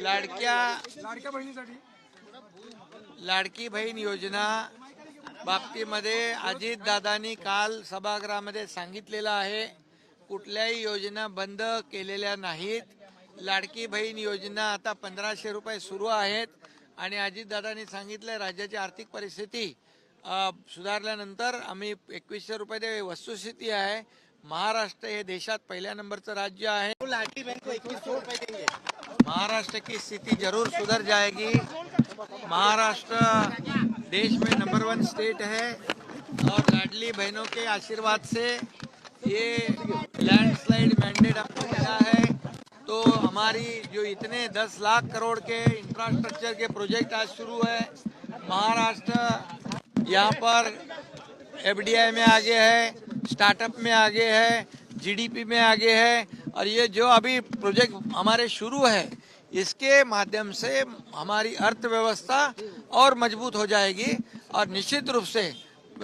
लाडक्या लाडक्या बहिणीसाठी. लाडकी बहीण योजना बाबतीमध्ये अजितदादांनी काल सभागृहामध्ये सांगितलेलं आहे कुठल्याही योजना बंद केलेल्या नाहीत. लाडकी बहीण योजना आता पंधराशे रुपये सुरू आहेत आणि अजितदादांनी सांगितलं राज्याची आर्थिक परिस्थिती सुधारल्यानंतर आम्ही एकवीसशे रुपये दे वस्तुस्थिती आहे महाराष्ट्र हे देशात पहिल्या नंबरचं राज्य आहे. लाडली बहन को इक्कीस सौ रुपए देंगे. महाराष्ट्र की स्थिति ज़रूर सुधर जाएगी. महाराष्ट्र देश में नंबर वन स्टेट है और लाडली बहनों के आशीर्वाद से ये लैंडस्लाइड मैंडेट आपको मिला है। तो हमारी जो इतने 10 लाख करोड़ के इंफ्रास्ट्रक्चर के प्रोजेक्ट आज शुरू है महाराष्ट्र यहाँ पर एफडीआई में आगे है। स्टार्टअप में आगे है जीडीपी में आगे है, और ये जो अभी प्रोजेक्ट हमारे शुरू है, इसके माध्यम से हमारी अर्थव्यवस्था और मज़बूत हो जाएगी। और निश्चित रूप से,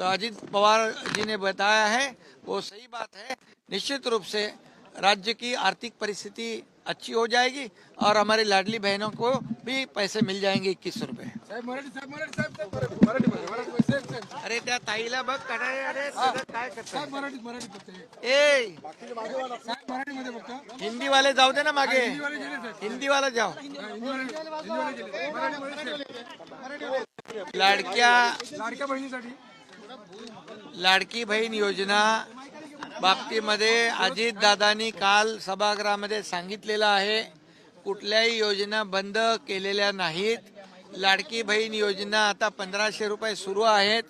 अजीत पवार जी ने बताया है, वो सही बात है, निश्चित रूप से राज्य की आर्थिक परिस्थिति अच्छी हो जाएगी और हमारी लाडली बहनों को भी पैसे मिल जाएँगे इक्कीस सौ अरे अरे काय हिंदी वाले जाओ दे ना मागे। हिंदी वाला जाओ। लड़किया लड़की बहन योजना बाबतीमध्ये अजितदादांनी काल सभागृहामध्ये सांगितलेलं आहे कुठल्याही योजना बंद केलेल्या नाहीत. लाडकी बहीण योजना आता पंधराशे रुपये सुरू आहेत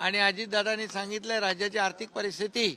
आणि अजितदादांनी सांगितलं राज्याची आर्थिक परिस्थिती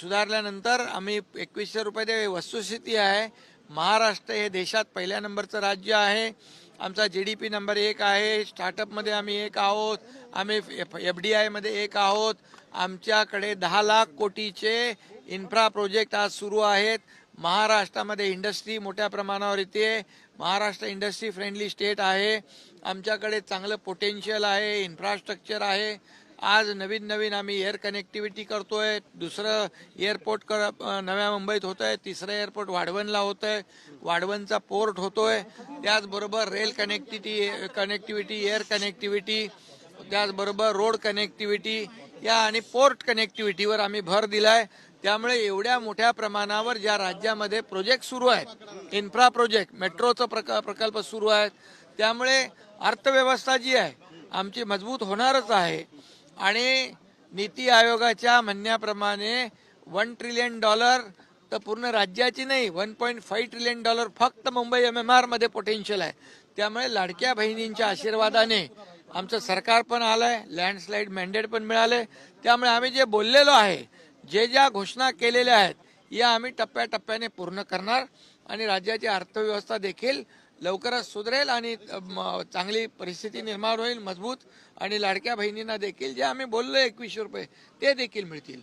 सुधारल्यानंतर आम्ही एकवीसशे रुपये ते वस्तुस्थिती आहे. महाराष्ट्र हे देशात पहिल्या नंबरचं राज्य आहे. आमचा जी डी पी नंबर एक आहे. स्टार्टअपमध्ये आम्ही एक आहोत. आम्ही एफ डी आयमध्ये एक आहोत. आमच्याकडे दहा लाख कोटीचे इन्फ्रा प्रोजेक्ट आज सुरू आहेत. महाराष्ट्रामध्ये इंडस्ट्री मोठ्या प्रमाणावर येते. महाराष्ट्र इंडस्ट्री फ्रेंडली स्टेट आहे. आमच्याकडे चांगलं पोटेन्शियल आहे. इन्फ्रास्ट्रक्चर आहे. आज नवीन नवीन आम्ही एअर कनेक्टिव्हिटी करतोय. दुसरं एअरपोर्ट कर नव्या मुंबईत होत आहे तिसरं एअरपोर्ट वाढवणला होत आहे वाढवणचा पोर्ट होतोय. त्याचबरोबर rail connectivity connectivity air connectivity त्याचबरोबर रोड कनेक्टिव्हिटी या आणि पोर्ट कनेक्टिव्हिटीवर आम्ही भर दिलाय. त्यामुळे एवढ्या मोठ्या प्रमाणावर ज्या राज्यामध्ये प्रोजेक्ट सुरू आहेत इन्फ्रा प्रोजेक्ट मेट्रोचं प्रक प्रकल्प सुरू आहेत त्यामुळे अर्थव्यवस्था जी आहे आमची मजबूत होणारच आहे. आणि नीती आयोगाच्या म्हणण्याप्रमाणे वन ट्रिलियन डॉलर तर पूर्ण राज्याची नाही one point five trillion dollar फक्त मुंबई एम एम आरमध्ये पोटेन्शियल आहे. त्यामुळे लाडक्या बहिणींच्या आशीर्वादाने आमचं सरकार पण आलं आहे लँडस्लाईड मॅन्डेट पण मिळाले. त्यामुळे आम्ही जे बोललेलो आहे जे ज्या घोषणा केलेल्या आहेत या आम्ही टप्प्याटप्प्याने पूर्ण करणार आणि राज्याची अर्थव्यवस्था देखील लवकरच सुधरेल आणि चांगली परिस्थिती निर्माण होईल मजबूत आणि लाडक्या बहिणींना देखील जे आम्ही बोललो एकवीसशे रुपये ते देखील मिळतील.